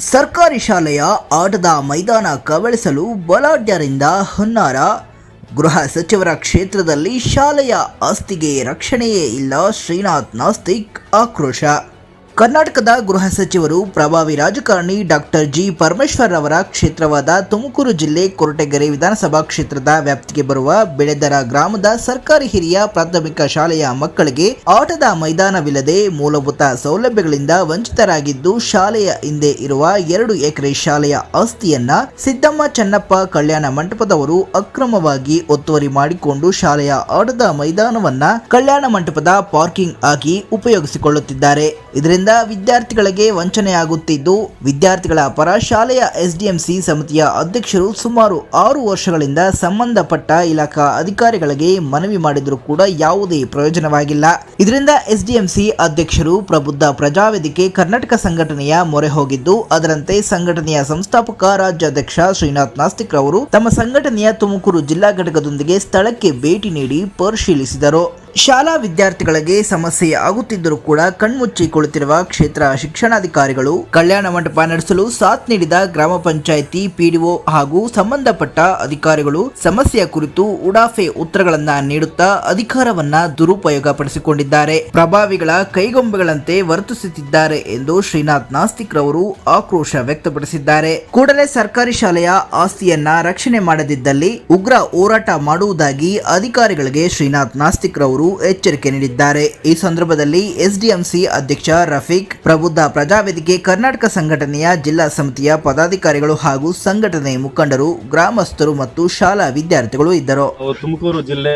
ಸರ್ಕಾರಿ ಶಾಲೆಯ ಆಟದ ಮೈದಾನ ಕಬಳಿಸಲು ಬಲಾಢ್ಯರಿಂದ ಹುನ್ನಾರ. ಗೃಹ ಸಚಿವರ ಕ್ಷೇತ್ರದಲ್ಲಿ ಶಾಲೆಯ ಆಸ್ತಿಗೆ ರಕ್ಷಣೆಯೇ ಇಲ್ಲ ಶ್ರೀನಾಥ್ ನಾಸ್ತಿಕ್ ಆಕ್ರೋಶ. ಕರ್ನಾಟಕದ ಗೃಹ ಸಚಿವರು, ಪ್ರಭಾವಿ ರಾಜಕಾರಣಿ ಡಾಕ್ಟರ್ ಜಿ ಪರಮೇಶ್ವರ್ ಅವರ ಕ್ಷೇತ್ರವಾದ ತುಮಕೂರು ಜಿಲ್ಲೆ ಕೊರಟಗೆರೆ ವಿಧಾನಸಭಾ ಕ್ಷೇತ್ರದ ವ್ಯಾಪ್ತಿಗೆ ಬರುವ ಬೆಳೆದರ ಗ್ರಾಮದ ಸರ್ಕಾರಿ ಹಿರಿಯ ಪ್ರಾಥಮಿಕ ಶಾಲೆಯ ಮಕ್ಕಳಿಗೆ ಆಟದ ಮೈದಾನವಿಲ್ಲದೆ ಮೂಲಭೂತ ಸೌಲಭ್ಯಗಳಿಂದ ವಂಚಿತರಾಗಿದ್ದು, ಶಾಲೆಯ ಹಿಂದೆ ಇರುವ ಎರಡು ಎಕರೆ ಶಾಲೆಯ ಆಸ್ತಿಯನ್ನ ಸಿದ್ದಮ್ಮ ಚನ್ನಪ್ಪ ಕಲ್ಯಾಣ ಮಂಟಪದವರು ಅಕ್ರಮವಾಗಿ ಒತ್ತುವರಿ ಮಾಡಿಕೊಂಡು ಶಾಲೆಯ ಆಟದ ಮೈದಾನವನ್ನ ಕಲ್ಯಾಣ ಮಂಟಪದ ಪಾರ್ಕಿಂಗ್ ಆಗಿ ಉಪಯೋಗಿಸಿಕೊಳ್ಳುತ್ತಿದ್ದಾರೆ. ಇದರಿಂದ ವಿದ್ಯಾರ್ಥಿಗಳಿಗೆ ವಂಚನೆಯಾಗುತ್ತಿದ್ದು, ವಿದ್ಯಾರ್ಥಿಗಳ ಪರ ಶಾಲೆಯ ಎಸ್ಡಿಎಂಸಿ ಸಮಿತಿಯ ಅಧ್ಯಕ್ಷರು ಸುಮಾರು ಆರು ವರ್ಷಗಳಿಂದ ಸಂಬಂಧಪಟ್ಟ ಇಲಾಖಾ ಅಧಿಕಾರಿಗಳಿಗೆ ಮನವಿ ಮಾಡಿದರೂ ಕೂಡ ಯಾವುದೇ ಪ್ರಯೋಜನವಾಗಿಲ್ಲ. ಇದರಿಂದ ಎಸ್ಡಿಎಂಸಿ ಅಧ್ಯಕ್ಷರು ಪ್ರಬುದ್ಧ ಪ್ರಜಾವೇದಿಕೆ ಕರ್ನಾಟಕ ಸಂಘಟನೆಯ ಮೊರೆ ಹೋಗಿದ್ದು, ಅದರಂತೆ ಸಂಘಟನೆಯ ಸಂಸ್ಥಾಪಕ ರಾಜ್ಯಾಧ್ಯಕ್ಷ ಶ್ರೀನಾಥ್ ನಾಸ್ತಿಕ್ ಅವರು ತಮ್ಮ ಸಂಘಟನೆಯ ತುಮಕೂರು ಜಿಲ್ಲಾ ಘಟಕದೊಂದಿಗೆ ಸ್ಥಳಕ್ಕೆ ಭೇಟಿ ನೀಡಿ ಪರಿಶೀಲಿಸಿದರು. ಶಾಲಾ ವಿದ್ಯಾರ್ಥಿಗಳಿಗೆ ಸಮಸ್ಯೆ ಆಗುತ್ತಿದ್ದರೂ ಕೂಡ ಕಣ್ಮುಚ್ಚಿ ಕುಳಿತಿರುವ ಕ್ಷೇತ್ರ ಶಿಕ್ಷಣಾಧಿಕಾರಿಗಳು ಕಲ್ಯಾಣ ಮಂಟಪ ನಡೆಸಲು ಸಾಥ್ ನೀಡಿದ ಗ್ರಾಮ ಪಂಚಾಯಿತಿ ಪಿಡಿಒ ಹಾಗೂ ಸಂಬಂಧಪಟ್ಟ ಅಧಿಕಾರಿಗಳು ಸಮಸ್ಯೆಯ ಕುರಿತು ಉಡಾಫೆ ಉತ್ತರಗಳನ್ನ ನೀಡುತ್ತಾ ಅಧಿಕಾರವನ್ನ ದುರುಪಯೋಗಪಡಿಸಿಕೊಂಡಿದ್ದಾರೆ. ಪ್ರಭಾವಿಗಳ ಕೈಗೊಂಬೆಗಳಂತೆ ವರ್ತಿಸುತ್ತಿದ್ದಾರೆ ಎಂದು ಶ್ರೀನಾಥ್ ನಾಸ್ತಿಕ್ ರವರು ಆಕ್ರೋಶ ವ್ಯಕ್ತಪಡಿಸಿದ್ದಾರೆ. ಕೂಡಲೇ ಸರ್ಕಾರಿ ಶಾಲೆಯ ಆಸ್ತಿಯನ್ನ ರಕ್ಷಣೆ ಮಾಡದಿದ್ದಲ್ಲಿ ಉಗ್ರ ಹೋರಾಟ ಮಾಡುವುದಾಗಿ ಅಧಿಕಾರಿಗಳಿಗೆ ಶ್ರೀನಾಥ್ ನಾಸ್ತಿಕ್ ರವರು ಎಚ್ಚರಿಕೆ ನೀಡಿದ್ದಾರೆ. ಈ ಸಂದರ್ಭದಲ್ಲಿ ಎಸ್ಡಿಎಂಸಿ ಅಧ್ಯಕ್ಷ ರಫೀಕ್, ಪ್ರಬುದ್ಧ ಪ್ರಜಾವೇದಿಕೆ ಕರ್ನಾಟಕ ಸಂಘಟನೆಯ ಜಿಲ್ಲಾ ಸಮಿತಿಯ ಪದಾಧಿಕಾರಿಗಳು ಹಾಗೂ ಸಂಘಟನೆ ಮುಖಂಡರು, ಗ್ರಾಮಸ್ಥರು ಮತ್ತು ಶಾಲಾ ವಿದ್ಯಾರ್ಥಿಗಳು ಇದ್ದರು. ತುಮಕೂರು ಜಿಲ್ಲೆ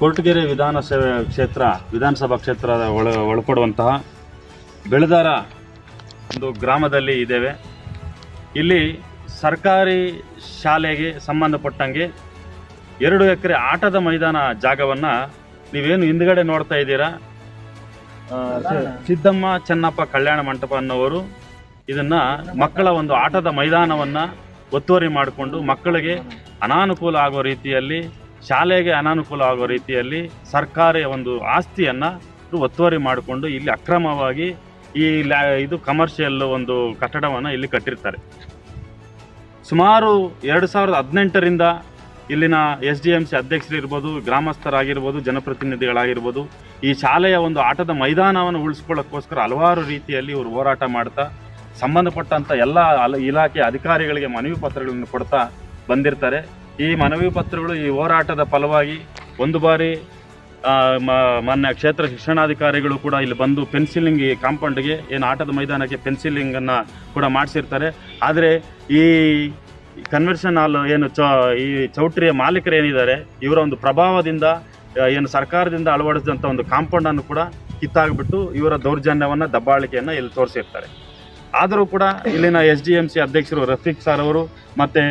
ಕೊರಟಗೆರೆ ವಿಧಾನಸಭೆ ಕ್ಷೇತ್ರ, ವಿಧಾನಸಭಾ ಕ್ಷೇತ್ರದ ಒಳ, ಒಳಪಡುವಂತಹ ಬೆಳೆದಾರ ಒಂದು ಗ್ರಾಮದಲ್ಲಿ ಇದ್ದೇವೆ. ಇಲ್ಲಿ ಸರ್ಕಾರಿ ಶಾಲೆಗೆ ಸಂಬಂಧಪಟ್ಟಂಗೆ ಎರಡು ಎಕರೆ ಆಟದ ಮೈದಾನ ಜಾಗವನ್ನು ನೀವೇನು ಹಿಂದ್ಗಡೆ ನೋಡ್ತಾ ಇದ್ದೀರಾ? ಸಿದ್ದಮ್ಮ ಚೆನ್ನಪ್ಪ ಕಲ್ಯಾಣ ಮಂಟಪ ಅನ್ನೋರು ಇದನ್ನ ಮಕ್ಕಳ ಒಂದು ಆಟದ ಮೈದಾನವನ್ನ ಒತ್ತುವರಿ ಮಾಡಿಕೊಂಡು ಮಕ್ಕಳಿಗೆ ಅನಾನುಕೂಲ ಆಗೋ ರೀತಿಯಲ್ಲಿ, ಶಾಲೆಗೆ ಅನಾನುಕೂಲ ಆಗೋ ರೀತಿಯಲ್ಲಿ ಸರ್ಕಾರಿ ಒಂದು ಆಸ್ತಿಯನ್ನ ಒತ್ತುವರಿ ಮಾಡಿಕೊಂಡು ಇಲ್ಲಿ ಅಕ್ರಮವಾಗಿ ಈ ಇದು ಕಮರ್ಷಿಯಲ್ ಒಂದು ಕಟ್ಟಡವನ್ನು ಇಲ್ಲಿ ಕಟ್ಟಿರ್ತಾರೆ. ಸುಮಾರು ಎರಡು ಸಾವಿರದ ಹದಿನೆಂಟರಿಂದ ಇಲ್ಲಿನ ಎಸ್ ಡಿ ಎಂ ಸಿ ಅಧ್ಯಕ್ಷರಿರ್ಬೋದು, ಗ್ರಾಮಸ್ಥರಾಗಿರ್ಬೋದು, ಜನಪ್ರತಿನಿಧಿಗಳಾಗಿರ್ಬೋದು, ಈ ಶಾಲೆಯ ಒಂದು ಆಟದ ಮೈದಾನವನ್ನು ಉಳಿಸ್ಕೊಳ್ಳೋಕ್ಕೋಸ್ಕರ ಹಲವಾರು ರೀತಿಯಲ್ಲಿ ಇವರು ಹೋರಾಟ ಮಾಡ್ತಾ ಸಂಬಂಧಪಟ್ಟಂಥ ಎಲ್ಲ ಅಲ, ಇಲಾಖೆ ಅಧಿಕಾರಿಗಳಿಗೆ ಮನವಿ ಪತ್ರಗಳನ್ನು ಕೊಡ್ತಾ ಬಂದಿರ್ತಾರೆ. ಈ ಮನವಿ ಪತ್ರಗಳು ಈ ಹೋರಾಟದ ಫಲವಾಗಿ ಒಂದು ಬಾರಿ ಮೊನ್ನೆ ಕ್ಷೇತ್ರ ಶಿಕ್ಷಣಾಧಿಕಾರಿಗಳು ಕೂಡ ಇಲ್ಲಿ ಬಂದು ಪೆನ್ಸಿಲಿಂಗ್ ಈ ಕಾಂಪೌಂಡ್ಗೆ, ಏನು ಆಟದ ಮೈದಾನಕ್ಕೆ ಪೆನ್ಸಿಲಿಂಗನ್ನು ಕೂಡ ಮಾಡಿಸಿರ್ತಾರೆ. ಆದರೆ ಈ ಕನ್ವೆನ್ಷನ್ ಹಾಲ್ ಏನು ಚ, ಈ ಚೌಟ್ರಿಯ ಮಾಲೀಕರು ಏನಿದ್ದಾರೆ, ಇವರ ಒಂದು ಪ್ರಭಾವದಿಂದ ಏನು ಸರ್ಕಾರದಿಂದ ಅಳವಡಿಸಿದಂಥ ಒಂದು ಕಾಂಪೌಂಡನ್ನು ಕೂಡ ಕಿತ್ತಾಗ್ಬಿಟ್ಟು ಇವರ ದೌರ್ಜನ್ಯವನ್ನು, ದಬ್ಬಾಳಿಕೆಯನ್ನು ಇಲ್ಲಿ ತೋರಿಸಿರ್ತಾರೆ. ಆದರೂ ಕೂಡ ಇಲ್ಲಿನ ಎಸ್ ಡಿ ಎಂ ಸಿ ಅಧ್ಯಕ್ಷರು ರಫೀಕ್ ಸರ್ ಅವರು ಮತ್ತು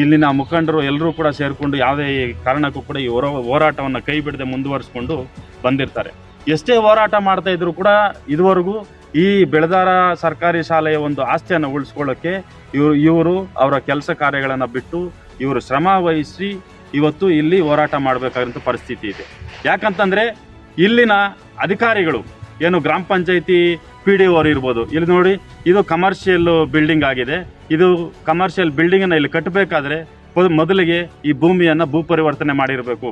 ಇಲ್ಲಿನ ಮುಖಂಡರು ಎಲ್ಲರೂ ಕೂಡ ಸೇರಿಕೊಂಡು ಯಾವುದೇ ಕಾರಣಕ್ಕೂ ಕೂಡ ಈ ಹೋರ, ಹೋರಾಟವನ್ನು ಕೈ ಬಿಡದೆ ಮುಂದುವರಿಸ್ಕೊಂಡು ಬಂದಿರ್ತಾರೆ. ಎಷ್ಟೇ ಹೋರಾಟ ಮಾಡ್ತಾ ಇದ್ರು ಕೂಡ ಇದುವರೆಗೂ ಈ ಬೆಳದಾರ ಸರ್ಕಾರಿ ಶಾಲೆಯ ಒಂದು ಆಸ್ತಿಯನ್ನು ಉಳಿಸ್ಕೊಳ್ಳೋಕ್ಕೆ ಇವರು ಇವರು ಅವರ ಕೆಲಸ ಕಾರ್ಯಗಳನ್ನು ಬಿಟ್ಟು ಇವರು ಶ್ರಮ ವಹಿಸಿ ಇವತ್ತು ಇಲ್ಲಿ ಹೋರಾಟ ಮಾಡಬೇಕಾದಂಥ ಪರಿಸ್ಥಿತಿ ಇದೆ. ಯಾಕಂತಂದರೆ ಇಲ್ಲಿನ ಅಧಿಕಾರಿಗಳು, ಏನು ಗ್ರಾಮ ಪಂಚಾಯಿತಿ ಪಿ ಡಿ ಓರ್ ಇರ್ಬೋದು. ಇಲ್ಲಿ ನೋಡಿ, ಇದು ಕಮರ್ಷಿಯಲ್ ಬಿಲ್ಡಿಂಗ್ ಆಗಿದೆ. ಇದು ಕಮರ್ಷಿಯಲ್ ಬಿಲ್ಡಿಂಗನ್ನು ಇಲ್ಲಿ ಕಟ್ಟಬೇಕಾದ್ರೆ ಮೊದಲಿಗೆ ಈ ಭೂಮಿಯನ್ನು ಭೂ ಪರಿವರ್ತನೆ ಮಾಡಿರಬೇಕು.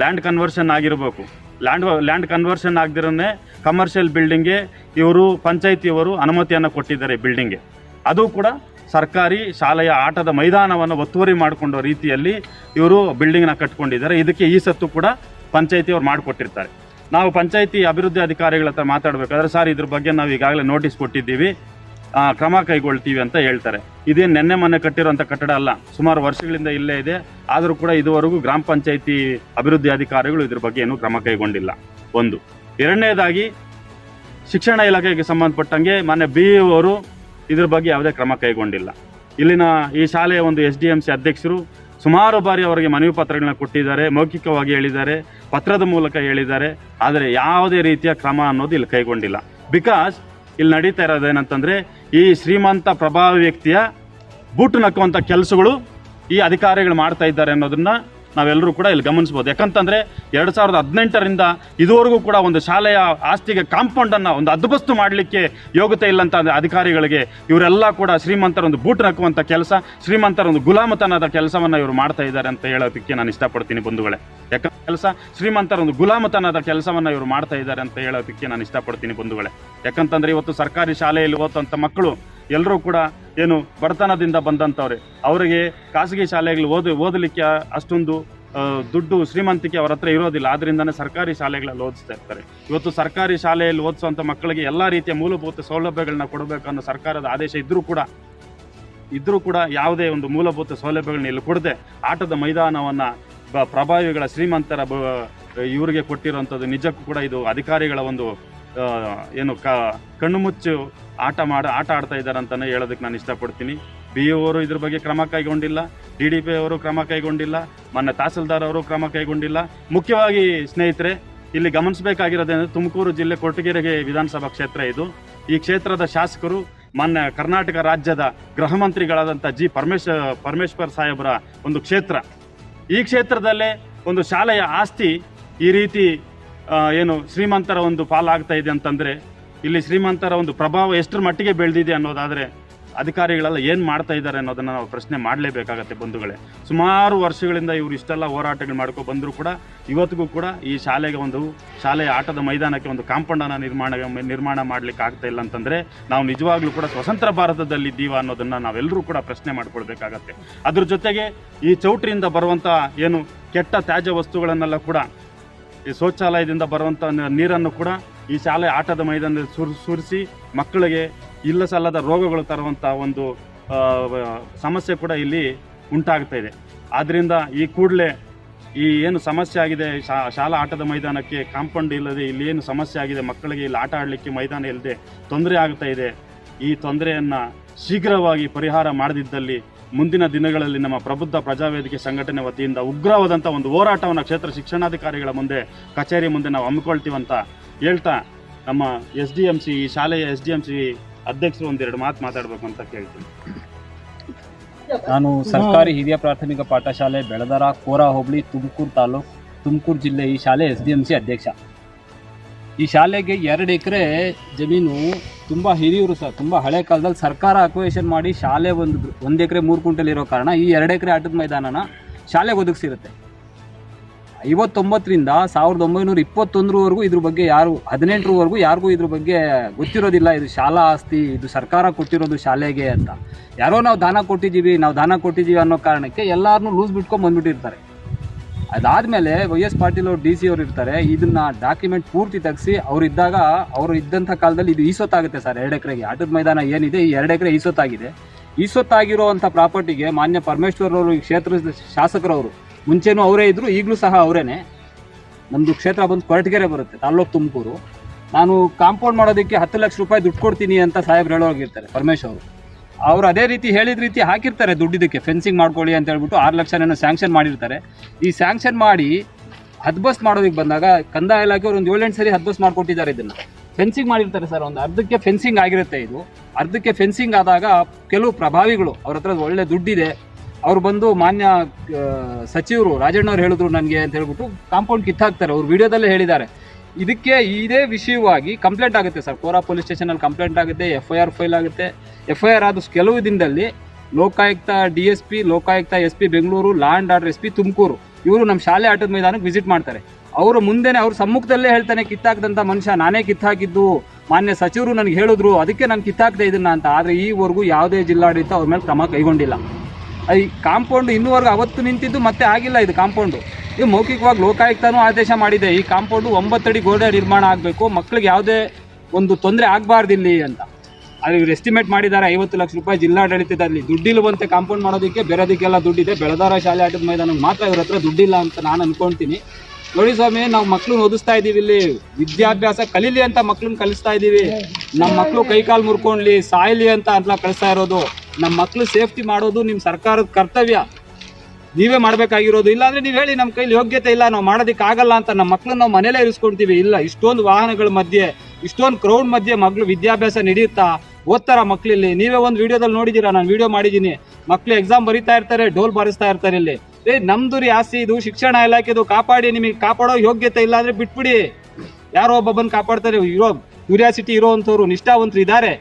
ಲ್ಯಾಂಡ್ ಕನ್ವರ್ಷನ್ ಆಗಿರಬೇಕು. ಲ್ಯಾಂಡ್ ಲ್ಯಾಂಡ್ ಕನ್ವರ್ಷನ್ ಆಗದಿರೋನೆ ಕಮರ್ಷಿಯಲ್ ಬಿಲ್ಡಿಂಗ್ಗೆ ಇವರು ಪಂಚಾಯಿತಿಯವರು ಅನುಮತಿಯನ್ನು ಕೊಟ್ಟಿದ್ದಾರೆ ಬಿಲ್ಡಿಂಗ್ಗೆ ಅದು ಕೂಡ ಸರ್ಕಾರಿ ಶಾಲೆಯ ಆಟದ ಮೈದಾನವನ್ನು ಒತ್ತುವರಿ ಮಾಡಿಕೊಂಡ ರೀತಿಯಲ್ಲಿ ಇವರು ಬಿಲ್ಡಿಂಗ್ನ ಕಟ್ಕೊಂಡಿದ್ದಾರೆ. ಇದಕ್ಕೆ ಈ ಸತ್ತು ಕೂಡ ಪಂಚಾಯತಿಯವರು ಮಾಡಿಕೊಟ್ಟಿರ್ತಾರೆ. ನಾವು ಪಂಚಾಯತಿ ಅಭಿವೃದ್ಧಿ ಅಧಿಕಾರಿಗಳ ಹತ್ರ ಮಾತಾಡಬೇಕಾದ್ರೆ, ಸರ್ ಇದ್ರ ಬಗ್ಗೆ ನಾವು ಈಗಾಗಲೇ ನೋಟಿಸ್ ಕೊಟ್ಟಿದ್ದೀವಿ. ಕ್ರಮ ಕೈಗೊಳ್ತೀವಿ ಅಂತ ಹೇಳ್ತಾರೆ. ಇದೇನು ನೆನ್ನೆ ಮೊನ್ನೆ ಕಟ್ಟಿರುವಂಥ ಕಟ್ಟಡ ಅಲ್ಲ, ಸುಮಾರು ವರ್ಷಗಳಿಂದ ಇಲ್ಲೇ ಇದೆ. ಆದರೂ ಕೂಡ ಇದುವರೆಗೂ ಗ್ರಾಮ ಪಂಚಾಯಿತಿ ಅಭಿವೃದ್ಧಿ ಅಧಿಕಾರಿಗಳು ಇದ್ರ ಬಗ್ಗೆ ಏನೂ ಕ್ರಮ ಕೈಗೊಂಡಿಲ್ಲ. ಒಂದು. ಎರಡನೇದಾಗಿ, ಶಿಕ್ಷಣ ಇಲಾಖೆಗೆ ಸಂಬಂಧಪಟ್ಟಂಗೆ ಮೊನ್ನೆ ಬಿ ಅವರು ಇದ್ರ ಬಗ್ಗೆ ಯಾವುದೇ ಕ್ರಮ ಕೈಗೊಂಡಿಲ್ಲ. ಇಲ್ಲಿನ ಈ ಶಾಲೆಯ ಒಂದು ಎಸ್ ಡಿ ಎಂ ಸಿ ಅಧ್ಯಕ್ಷರು ಸುಮಾರು ಬಾರಿ ಅವರಿಗೆ ಮನವಿ ಪತ್ರಗಳನ್ನ ಕೊಟ್ಟಿದ್ದಾರೆ, ಮೌಖಿಕವಾಗಿ ಹೇಳಿದ್ದಾರೆ, ಪತ್ರದ ಮೂಲಕ ಹೇಳಿದ್ದಾರೆ. ಆದರೆ ಯಾವುದೇ ರೀತಿಯ ಕ್ರಮ ಅನ್ನೋದು ಇಲ್ಲಿ ಕೈಗೊಂಡಿಲ್ಲ. ಬಿಕಾಸ್ ಇಲ್ಲಿ ನಡೀತಾ ಇರೋದೇನಂತಂದ್ರೆ ಈ ಶ್ರೀಮಂತ ಪ್ರಭಾವಿ ವ್ಯಕ್ತಿಯ ಬೂಟು ನಕ್ಕುವಂಥ ಕೆಲಸಗಳು ಈ ಅಧಿಕಾರಿಗಳು ಮಾಡ್ತಾ ಇದ್ದಾರೆ ಅನ್ನೋದನ್ನ ನಾವೆಲ್ಲರೂ ಕೂಡ ಇಲ್ಲಿ ಗಮನಿಸ್ಬೋದು ಯಾಕಂತಂದರೆ ಎರಡು ಸಾವಿರದ ಹದಿನೆಂಟರಿಂದ ಇದುವರೆಗೂ ಕೂಡ ಒಂದು ಶಾಲೆಯ ಆಸ್ತಿಗೆ ಕಾಂಪೌಂಡನ್ನು ಒಂದು ಅದ್ಬಸ್ತು ಮಾಡಲಿಕ್ಕೆ ಯೋಗ್ಯತೆ ಇಲ್ಲಂಥ ಅಧಿಕಾರಿಗಳಿಗೆ ಇವರೆಲ್ಲ ಕೂಡ ಶ್ರೀಮಂತರ ಒಂದು ಬೂಟ್ ನಕ್ಕುವಂಥ ಕೆಲಸ, ಶ್ರೀಮಂತರ ಒಂದು ಗುಲಾಮತನದ ಕೆಲಸವನ್ನು ಇವರು ಮಾಡ್ತಾ ಇದ್ದಾರೆ ಅಂತ ಹೇಳೋದಕ್ಕೆ ನಾನು ಇಷ್ಟಪಡ್ತೀನಿ ಬಂಧುಗಳೇ. ಯಾಕಂದ್ರೆ ಕೆಲಸ, ಶ್ರೀಮಂತರ ಒಂದು ಗುಲಾಮತನದ ಕೆಲಸವನ್ನು ಇವರು ಮಾಡ್ತಾ ಇದ್ದಾರೆ ಅಂತ ಹೇಳೋದಕ್ಕೆ ನಾನು ಇಷ್ಟಪಡ್ತೀನಿ ಬಂಧುಗಳೇ. ಯಾಕಂತಂದ್ರೆ ಇವತ್ತು ಸರ್ಕಾರಿ ಶಾಲೆಯಲ್ಲಿ ಓದುವಂಥ ಮಕ್ಕಳು ಎಲ್ಲರೂ ಕೂಡ ಏನು ಬಡತನದಿಂದ ಬಂದಂಥವ್ರೆ ಅವರಿಗೆ ಖಾಸಗಿ ಶಾಲೆಗಳು ಓದಿ, ಓದಲಿಕ್ಕೆ ಅಷ್ಟೊಂದು ದುಡ್ಡು ಶ್ರೀಮಂತಿಕೆ ಅವ್ರ ಹತ್ರ ಇರೋದಿಲ್ಲ. ಆದ್ರಿಂದನೇ ಸರ್ಕಾರಿ ಶಾಲೆಗಳಲ್ಲಿ ಓದಿಸ್ತಾ ಇರ್ತಾರೆ. ಇವತ್ತು ಸರ್ಕಾರಿ ಶಾಲೆಯಲ್ಲಿ ಓದಿಸುವಂಥ ಮಕ್ಕಳಿಗೆ ಎಲ್ಲ ರೀತಿಯ ಮೂಲಭೂತ ಸೌಲಭ್ಯಗಳನ್ನ ಕೊಡಬೇಕು ಅನ್ನೋ ಸರ್ಕಾರದ ಆದೇಶ ಇದ್ರೂ ಕೂಡ ಇದ್ರೂ ಕೂಡ ಯಾವುದೇ ಒಂದು ಮೂಲಭೂತ ಸೌಲಭ್ಯಗಳನ್ನ ಇಲ್ಲಿ ಕೊಡದೆ ಆಟದ ಮೈದಾನವನ್ನ ಪ್ರಭಾವಿಗಳ ಶ್ರೀಮಂತರ ಬ, ಇವರಿಗೆ ಕೊಟ್ಟಿರುವಂಥದ್ದು ನಿಜಕ್ಕೂ ಕೂಡ ಇದು ಅಧಿಕಾರಿಗಳ ಒಂದು ಏನು ಕ, ಕಣ್ಣು ಮುಚ್ಚು ಆಟ ಮಾಡ, ಆಟ ಆಡ್ತಾ ಇದ್ದಾರೆ ಅಂತಲೇ ಹೇಳೋದಕ್ಕೆ ನಾನು ಇಷ್ಟಪಡ್ತೀನಿ. ಬಿ ಅವರು ಇದ್ರ ಬಗ್ಗೆ ಕ್ರಮ ಕೈಗೊಂಡಿಲ್ಲ ಡಿ ಡಿ ಪಿ ಅವರು ಕ್ರಮ ಕೈಗೊಂಡಿಲ್ಲ ಮೊನ್ನೆ ತಹಸೀಲ್ದಾರ್ ಅವರು ಕ್ರಮ ಕೈಗೊಂಡಿಲ್ಲ. ಮುಖ್ಯವಾಗಿ ಸ್ನೇಹಿತರೆ, ಇಲ್ಲಿ ಗಮನಿಸಬೇಕಾಗಿರೋದೇನೆಂದರೆ ತುಮಕೂರು ಜಿಲ್ಲೆ ಕೊರಟಗೆರೆಗೆ ವಿಧಾನಸಭಾ ಕ್ಷೇತ್ರ ಇದು. ಈ ಕ್ಷೇತ್ರದ ಶಾಸಕರು ಮೊನ್ನೆ ಕರ್ನಾಟಕ ರಾಜ್ಯದ ಗೃಹ ಮಂತ್ರಿಗಳಾದಂಥ ಜಿ ಪರಮೇಶ್, ಪರಮೇಶ್ವರ್ ಸಾಹೇಬರ ಒಂದು ಕ್ಷೇತ್ರ. ಈ ಕ್ಷೇತ್ರದಲ್ಲೇ ಒಂದು ಶಾಲೆಯ ಆಸ್ತಿ ಈ ರೀತಿ ಏನು ಶ್ರೀಮಂತರ ಒಂದು ಪಾಲಾಗ್ತಾ ಇದೆ ಅಂತಂದ್ರೆ, ಇಲ್ಲಿ ಶ್ರೀಮಂತರ ಒಂದು ಪ್ರಭಾವ ಎಷ್ಟರ ಮಟ್ಟಿಗೆ ಬೆಳೆದಿದೆ ಅನ್ನೋದಾದ್ರೆ, ಅಧಿಕಾರಿಗಳೆಲ್ಲ ಏನು ಮಾಡ್ತಾ ಇದ್ದಾರೆ ಅನ್ನೋದನ್ನ ನಾವು ಪ್ರಶ್ನೆ ಮಾಡಲೇಬೇಕಾಗತ್ತೆ ಬಂಧುಗಳೇ. ಸುಮಾರು ವರ್ಷಗಳಿಂದ ಇವರು ಇಷ್ಟೆಲ್ಲ ಹೋರಾಟಗಳು ಮಾಡ್ಕೊಂಡು ಬಂದರೂ ಕೂಡ, ಇವತ್ತಿಗೂ ಕೂಡ ಈ ಶಾಲೆಗೆ ಒಂದು ಶಾಲೆಯ ಆಟದ ಮೈದಾನಕ್ಕೆ ಒಂದು ಕಾಂಪೌಂಡನ್ನು ನಿರ್ಮಾಣ ನಿರ್ಮಾಣ ಮಾಡ್ಲಿಕ್ಕೆ ಆಗ್ತಾ ಇಲ್ಲ ಅಂತಂದ್ರೆ, ನಾವು ನಿಜವಾಗ್ಲೂ ಕೂಡ ಸ್ವತಂತ್ರ ಭಾರತದಲ್ಲಿ ಇದ್ದೀವ ಅನ್ನೋದನ್ನ ನಾವೆಲ್ಲರೂ ಕೂಡ ಪ್ರಶ್ನೆ ಮಾಡ್ಕೊಳ್ಬೇಕಾಗತ್ತೆ. ಅದ್ರ ಜೊತೆಗೆ ಈ ಚೌಟ್ರಿಯಿಂದ ಬರುವಂತ ಏನು ಕೆಟ್ಟ ತ್ಯಾಜ್ಯ ವಸ್ತುಗಳನ್ನೆಲ್ಲ ಕೂಡ ಈ ಶೌಚಾಲಯದಿಂದ ಬರುವಂಥ ನೀರನ್ನು ಕೂಡ ಈ ಶಾಲೆ ಆಟದ ಮೈದಾನದಲ್ಲಿ ಸುರ್ ಸುರಿಸಿ ಮಕ್ಕಳಿಗೆ ಇಲ್ಲ ಸಲ್ಲದ ರೋಗಗಳು ತರುವಂಥ ಒಂದು ಸಮಸ್ಯೆ ಕೂಡ ಇಲ್ಲಿ ಉಂಟಾಗ್ತಾ ಇದೆ. ಆದ್ದರಿಂದ ಈ ಕೂಡಲೇ ಈ ಏನು ಸಮಸ್ಯೆ ಆಗಿದೆ ಶಾಲಾ ಆಟದ ಮೈದಾನಕ್ಕೆ ಕಾಂಪೌಂಡ್ ಇಲ್ಲದೆ ಇಲ್ಲಿ ಏನು ಸಮಸ್ಯೆ ಆಗಿದೆ, ಮಕ್ಕಳಿಗೆ ಇಲ್ಲಿ ಆಟ ಆಡಲಿಕ್ಕೆ ಮೈದಾನ ಇಲ್ಲದೆ ತೊಂದರೆ ಆಗ್ತಾ ಇದೆ, ಈ ತೊಂದರೆಯನ್ನು ಶೀಘ್ರವಾಗಿ ಪರಿಹಾರ ಮಾಡದಿದ್ದಲ್ಲಿ ಮುಂದಿನ ದಿನಗಳಲ್ಲಿ ನಮ್ಮ ಪ್ರಬುದ್ಧ ಪ್ರಜಾವೇದಿಕೆ ಸಂಘಟನೆ ವತಿಯಿಂದ ಉಗ್ರವಾದಂಥ ಒಂದು ಹೋರಾಟವನ್ನು ಕ್ಷೇತ್ರ ಶಿಕ್ಷಣಾಧಿಕಾರಿಗಳ ಮುಂದೆ, ಕಚೇರಿ ಮುಂದೆ ನಾವು ಹಮ್ಮಿಕೊಳ್ತೀವಂತ ಹೇಳ್ತಾ ನಮ್ಮ ಎಸ್ ಡಿ ಎಂ ಸಿ ಈ ಶಾಲೆಯ ಎಸ್ ಡಿ ಎಂ ಸಿ ಅಧ್ಯಕ್ಷರು ಒಂದೆರಡು ಮಾತು ಮಾತಾಡಬೇಕು ಅಂತ ಕೇಳ್ತೀನಿ. ನಾನು ಸರ್ಕಾರಿ ಹಿರಿಯ ಪ್ರಾಥಮಿಕ ಪಾಠಶಾಲೆ ಬೆಳದರ ಕೋರ ಹೋಬಳಿ ತುಮಕೂರು ತಾಲೂಕು, ತುಮಕೂರು ಜಿಲ್ಲೆ ಈ ಶಾಲೆ ಎಸ್ ಡಿ ಎಂ ಸಿ ಅಧ್ಯಕ್ಷ. ಈ ಶಾಲೆಗೆ ಎರಡು ಎಕರೆ ಜಮೀನು ತುಂಬ ಹಿರಿಯರು ಸಹ ತುಂಬ ಹಳೆ ಕಾಲದಲ್ಲಿ ಸರ್ಕಾರ ಅಕ್ವೇಷನ್ ಮಾಡಿ ಶಾಲೆ ಒಂದು ಒಂದು ಎಕರೆ ಮೂರು ಕ್ವಿಂಟಲ್ ಇರೋ ಕಾರಣ ಈ ಎರಡು ಎಕರೆ ಆಟದ ಮೈದಾನನ ಶಾಲೆಗೆ ಒದಗಿಸಿರುತ್ತೆ. ಐವತ್ತೊಂಬತ್ತರಿಂದ ಸಾವಿರದ ಒಂಬೈನೂರ ಇಪ್ಪತ್ತೊಂದರವರೆಗೂ ಇದ್ರ ಬಗ್ಗೆ ಯಾರು, ಹದಿನೆಂಟರವರೆಗೂ ಯಾರಿಗೂ ಇದ್ರ ಬಗ್ಗೆ ಗೊತ್ತಿರೋದಿಲ್ಲ. ಇದು ಶಾಲಾ ಆಸ್ತಿ, ಇದು ಸರ್ಕಾರ ಕೊಟ್ಟಿರೋದು ಶಾಲೆಗೆ ಅಂತ. ಯಾರೋ ನಾವು ದಾನ ಕೊಟ್ಟಿದ್ದೀವಿ, ನಾವು ದಾನ ಕೊಟ್ಟಿದ್ದೀವಿ ಅನ್ನೋ ಕಾರಣಕ್ಕೆ ಎಲ್ಲರನ್ನೂ ಲೂಸ್ ಬಿಟ್ಕೊಂಡು ಬಂದ್ಬಿಟ್ಟಿರ್ತಾರೆ. ಅದಾದಮೇಲೆ ವೈ ಎಸ್ ಪಾಟೀಲ್ ಅವ್ರು ಡಿ ಸಿ ಅವ್ರು ಇರ್ತಾರೆ, ಇದನ್ನ ಡಾಕ್ಯುಮೆಂಟ್ ಪೂರ್ತಿ ತೆಗೆಸಿ ಅವ್ರು ಇದ್ದಾಗ ಅವರು ಇದ್ದಂಥ ಕಾಲದಲ್ಲಿ ಇದು ಈಸೊತ್ತಾಗುತ್ತೆ ಸರ್. ಎರಡು ಎಕರೆಗೆ ಆಟದ ಮೈದಾನ ಏನಿದೆ, ಈ ಎರಡು ಎಕರೆ ಈಸೊತ್ತಾಗಿದೆ ಈಸೊತ್ತಾಗಿರುವಂಥ ಪ್ರಾಪರ್ಟಿಗೆ ಮಾನ್ಯ ಪರಮೇಶ್ವರ್ ಅವರು, ಈ ಕ್ಷೇತ್ರದ ಶಾಸಕರವರು, ಮುಂಚೆನೂ ಅವರೇ ಇದ್ರು, ಈಗಲೂ ಸಹ ಅವರೇನೆ. ನಮ್ಮದು ಕ್ಷೇತ್ರ ಬಂದು ಕೊರಟಗೆರೆ ಬರುತ್ತೆ, ತಾಲ್ಲೂಕು ತುಮಕೂರು. ನಾನು ಕಾಂಪೌಂಡ್ ಮಾಡೋದಕ್ಕೆ ಹತ್ತು ಲಕ್ಷ ರೂಪಾಯಿ ದುಡ್ಡು ಕೊಡ್ತೀನಿ ಅಂತ ಸಾಹೇಬ್ರು ಹೇಳೋಗಿರ್ತಾರೆ ಪರಮೇಶ್ ಅವರು. ಅವ್ರು ಅದೇ ರೀತಿ ಹೇಳಿದ ರೀತಿ ಹಾಕಿರ್ತಾರೆ ದುಡ್ಡಿದ್ದಕ್ಕೆ ಫೆನ್ಸಿಂಗ್ ಮಾಡ್ಕೊಳ್ಳಿ ಅಂತ ಹೇಳ್ಬಿಟ್ಟು ಆರು ಲಕ್ಷನೇನೋ ಸ್ಯಾಂಕ್ಷನ್ ಮಾಡಿರ್ತಾರೆ. ಈ ಸ್ಯಾಂಕ್ಷನ್ ಮಾಡಿ ಹದ್ಬಸ್ ಮಾಡೋದಕ್ಕೆ ಬಂದಾಗ ಕಂದಾಯ ಇಲಾಖೆ ಅವರು ಒಂದು ಏಳೆಂಟು ಸರಿ ಹದ್ಬಸ್ ಮಾಡಿಕೊಟ್ಟಿದ್ದಾರೆ ಇದನ್ನು. ಫೆನ್ಸಿಂಗ್ ಮಾಡಿರ್ತಾರೆ ಸರ್, ಒಂದು ಅರ್ಧಕ್ಕೆ ಫೆನ್ಸಿಂಗ್ ಆಗಿರುತ್ತೆ ಇದು. ಅರ್ಧಕ್ಕೆ ಫೆನ್ಸಿಂಗ್ ಆದಾಗ ಕೆಲವು ಪ್ರಭಾವಿಗಳು, ಅವ್ರ ಹತ್ರ ಒಳ್ಳೆ ದುಡ್ಡಿದೆ. ಅವ್ರು ಬಂದು ಮಾನ್ಯ ಸಚಿವರು ರಾಜಣ್ಣವ್ರು ಹೇಳಿದ್ರು ನನಗೆ ಅಂತ ಹೇಳ್ಬಿಟ್ಟು ಕಾಂಪೌಂಡ್ ಕಿತ್ತಾಕ್ತಾರೆ. ಅವ್ರು ವಿಡಿಯೋದಲ್ಲೇ ಹೇಳಿದ್ದಾರೆ. ಇದಕ್ಕೆ ಇದೇ ವಿಷಯವಾಗಿ ಕಂಪ್ಲೇಂಟ್ ಆಗುತ್ತೆ ಸರ್. ಕೋರಾ ಪೊಲೀಸ್ ಸ್ಟೇಷನಲ್ಲಿ ಕಂಪ್ಲೇಂಟ್ ಆಗುತ್ತೆ ಎಫ್ ಐ ಆರ್ ಫೈಲ್ ಆಗುತ್ತೆ. ಎಫ್ ಐ ಆರ್ ಆದ ಕೆಲವು ದಿನದಲ್ಲಿ Lokayukta D S P Lokayukta S P Bengaluru law and order S P Tumakuru, ಇವರು ನಮ್ಮ ಶಾಲೆ ಆಟದ ಮೈದಾನಕ್ಕೆ ವಿಸಿಟ್ ಮಾಡ್ತಾರೆ. ಅವರು ಮುಂದೆನೇ ಅವ್ರ ಸಮ್ಮುಖದಲ್ಲೇ ಹೇಳ್ತಾನೆ ಕಿತ್ತಾಕ್ದಂಥ ಮನುಷ್ಯ, ನಾನೇ ಕಿತ್ತಾಕಿದ್ದು, ಮಾನ್ಯ ಸಚಿವರು ನನಗೆ ಹೇಳಿದ್ರು, ಅದಕ್ಕೆ ನಾನು ಕಿತ್ತಾಕ್ದೆ ಇದನ್ನ ಅಂತ. ಆದರೆ ಈವರೆಗೂ ಯಾವುದೇ ಜಿಲ್ಲಾಡಳಿತ ಅವ್ರ ಮೇಲೆ ಕ್ರಮ ಕೈಗೊಂಡಿಲ್ಲ. ಈ ಕಾಂಪೌಂಡ್ ಇನ್ನೂವರೆಗೂ ಅವತ್ತು ನಿಂತಿದ್ದು ಮತ್ತೆ ಆಗಿಲ್ಲ ಇದು ಕಾಂಪೌಂಡು. ಇದು ಮೌಖಿಕವಾಗಿ ಲೋಕಾಯುಕ್ತನೂ ಆದೇಶ ಮಾಡಿದೆ. ಈ ಕಾಂಪೌಂಡು ಒಂಬತ್ತಡಿ ಗೋಡೆ ನಿರ್ಮಾಣ ಆಗಬೇಕು. ಮಕ್ಕಳಿಗೆ ಯಾವುದೇ ಒಂದು ತೊಂದರೆ ಆಗಬಾರ್ದಿಲ್ಲಿ ಅಂತ. ಅದು ಇವ್ರು ಎಸ್ಟಿಮೇಟ್ ಮಾಡಿದ್ದಾರೆ ಐವತ್ತು ಲಕ್ಷ ರೂಪಾಯಿ ಜಿಲ್ಲಾಡಳಿತದಲ್ಲಿ. ದುಡ್ಡಿಲ್ಲವಂತೆ ಕಾಂಪೌಂಡ್ ಮಾಡೋದಕ್ಕೆ ಬೇರೆದಕ್ಕೆಲ್ಲ ದುಡ್ಡಿದೆ. ಬೆಳದಾರ ಶಾಲೆ ಆಟದ ಮೈದಾನಕ್ಕೆ ಮಾತ್ರ ಇವ್ರ ಹತ್ರ ದುಡ್ಡಿಲ್ಲ ಅಂತ ನಾನು ಅನ್ಕೊಂತೀನಿ. ನೋಡಿ ಸ್ವಾಮಿ, ನಾವು ಮಕ್ಕಳನ್ನು ಓದಿಸ್ತಾ ಇದ್ದೀವಿ ಇಲ್ಲಿ. ವಿದ್ಯಾಭ್ಯಾಸ ಕಲೀಲಿ ಅಂತ ಮಕ್ಳನ್ನ ಕಲಿಸ್ತಾ ಇದ್ದೀವಿ. ನಮ್ಮ ಮಕ್ಕಳು ಕೈಕಾಲು ಮುರ್ಕೊಂಡ್ಲಿ, ಸಾಯ್ಲಿ ಅಂತ ಅಂತ ಕಳಿಸ್ತಾ ಇರೋದು. ನಮ್ಮ ಮಕ್ಕಳು ಸೇಫ್ಟಿ ಮಾಡೋದು ನಿಮ್ಮ ಸರ್ಕಾರದ ಕರ್ತವ್ಯ. ನೀವೇ ಮಾಡಬೇಕಾಗಿರೋದು. ಇಲ್ಲಾಂದ್ರೆ ನೀವು ಹೇಳಿ ನಮ್ಮ ಕೈಲಿ ಯೋಗ್ಯತೆ ಇಲ್ಲ, ನಾವು ಮಾಡೋದಕ್ಕೆ ಆಗಲ್ಲ ಅಂತ ನಮ್ಮ ಮಕ್ಕಳನ್ನ ನಾವು ಮನೇಲೇ ಇರಿಸ್ಕೊಳ್ತೀವಿ ಇಲ್ಲ, ಇಷ್ಟೊಂದು ವಾಹನಗಳ ಮಧ್ಯೆ, ಇಷ್ಟೊಂದು ಕ್ರೌಡ್ ಮಧ್ಯೆ ಮಕ್ಕಳು ವಿದ್ಯಾಭ್ಯಾಸ ನಡೆಯುತ್ತಾ ಓದ್ತಾರ ಮಕ್ಕಳಲ್ಲಿ ನೀವೇ ಒಂದು ವಿಡಿಯೋದಲ್ಲಿ ನೋಡಿದ್ದೀರಾ ನಾನು ವಿಡಿಯೋ ಮಾಡಿದ್ದೀನಿ. ಮಕ್ಳು ಎಕ್ಸಾಮ್ ಬರೀತಾ ಇರ್ತಾರೆ, ಡೋಲ್ ಬಾರಿಸ್ತಾ ಇರ್ತಾರೆ ಇಲ್ಲಿ. ಏ, ನಮ್ದು ರೀ ಆಸ್ತಿ ಇದು, ಶಿಕ್ಷಣ ಇಲಾಖೆದು ಕಾಪಾಡಿ, ನಿಮಗೆ ಕಾಪಾಡೋ ಯೋಗ್ಯತೆ ಇಲ್ಲ ಅಂದ್ರೆ ಬಿಟ್ಬಿಡಿ. ಯಾರೋ ಒಬ್ಬ ಬಂದು ಕಾಪಾಡ್ತಾರೆ. ಇರೋ ಕ್ಯೂರಿಯಾಸಿಟಿ ಇರೋ ಅಂಥವ್ರು ನಿಷ್ಠಾವಂತರು ಇದ್ದಾರೆ.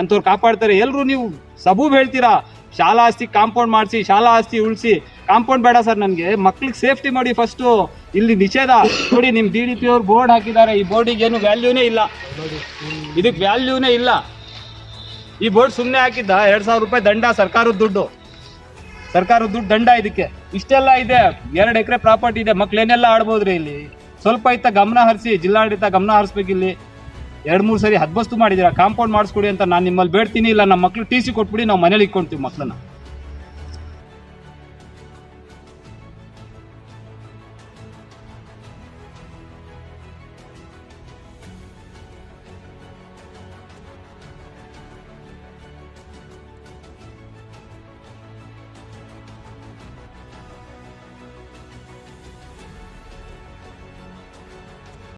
ಅಂಥವ್ರು ಕಾಪಾಡ್ತಾರೆ. ಎಲ್ಲರೂ ನೀವು ಸಬೂಬ್ ಹೇಳ್ತೀರಾ? ಶಾಲಾ ಆಸ್ತಿ ಕಾಂಪೌಂಡ್ ಮಾಡಿಸಿ, ಶಾಲಾ ಆಸ್ತಿ ಉಳಿಸಿ. ಕಾಂಪೌಂಡ್ ಬೇಡ ಸರ್ ನನಗೆ. ಮಕ್ಳಿಗೆ ಸೇಫ್ಟಿ ಮಾಡಿ ಫಸ್ಟು ಇಲ್ಲಿ ನಿಷೇಧ. ನೋಡಿ ನಿಮ್ಮ ಡಿ ಡಿ ಪಿ ಅವ್ರು ಬೋರ್ಡ್ ಹಾಕಿದ್ದಾರೆ. ಈ ಬೋರ್ಡಿಗೆ ಏನು ವ್ಯಾಲ್ಯೂನೇ ಇಲ್ಲ. ಇದಕ್ಕೆ ವ್ಯಾಲ್ಯೂನೇ ಇಲ್ಲ. ಈ ಬೋರ್ಡ್ ಸುಮ್ಮನೆ ಹಾಕಿದ್ದ ಎರಡು ಸಾವಿರ ರೂಪಾಯಿ ದಂಡ ಸರ್ಕಾರದ ದುಡ್ಡು. ಸರ್ಕಾರದ ದುಡ್ಡು ದಂಡ ಇದಕ್ಕೆ. ಇಷ್ಟೆಲ್ಲ ಇದೆ. ಎರಡು ಎಕರೆ ಪ್ರಾಪರ್ಟಿ ಇದೆ. ಮಕ್ಳು ಏನೆಲ್ಲ ಆಡ್ಬೋದ್ರಿ ಇಲ್ಲಿ? ಸ್ವಲ್ಪ ಇತ್ತ ಗಮನ ಹರಿಸಿ, ಜಿಲ್ಲಾಡಳಿತ ಗಮನ ಹರಿಸ್ಬೇಕು ಇಲ್ಲಿ ಎರಡು ಮೂರು ಸರಿ ಹದ್ಬಸ್ತು ಮಾಡಿದ್ದೀರಾ? ಕಾಂಪೌಂಡ್ ಮಾಡಿಸ್ಕೊಡಿ ಅಂತ ನಾನು ನಿಮ್ಮಲ್ಲಿ ಬೇಡ್ತೀನಿ, ಇಲ್ಲ ನಮ್ಮ ಮಕ್ಕಳು ಟಿ ಸಿ ಕೊಟ್ಬಿಡಿ, ನಾವು ಮನೇಲಿ ಇಟ್ಕೊಂತೀವಿ ಮಕ್ಕಳನ್ನ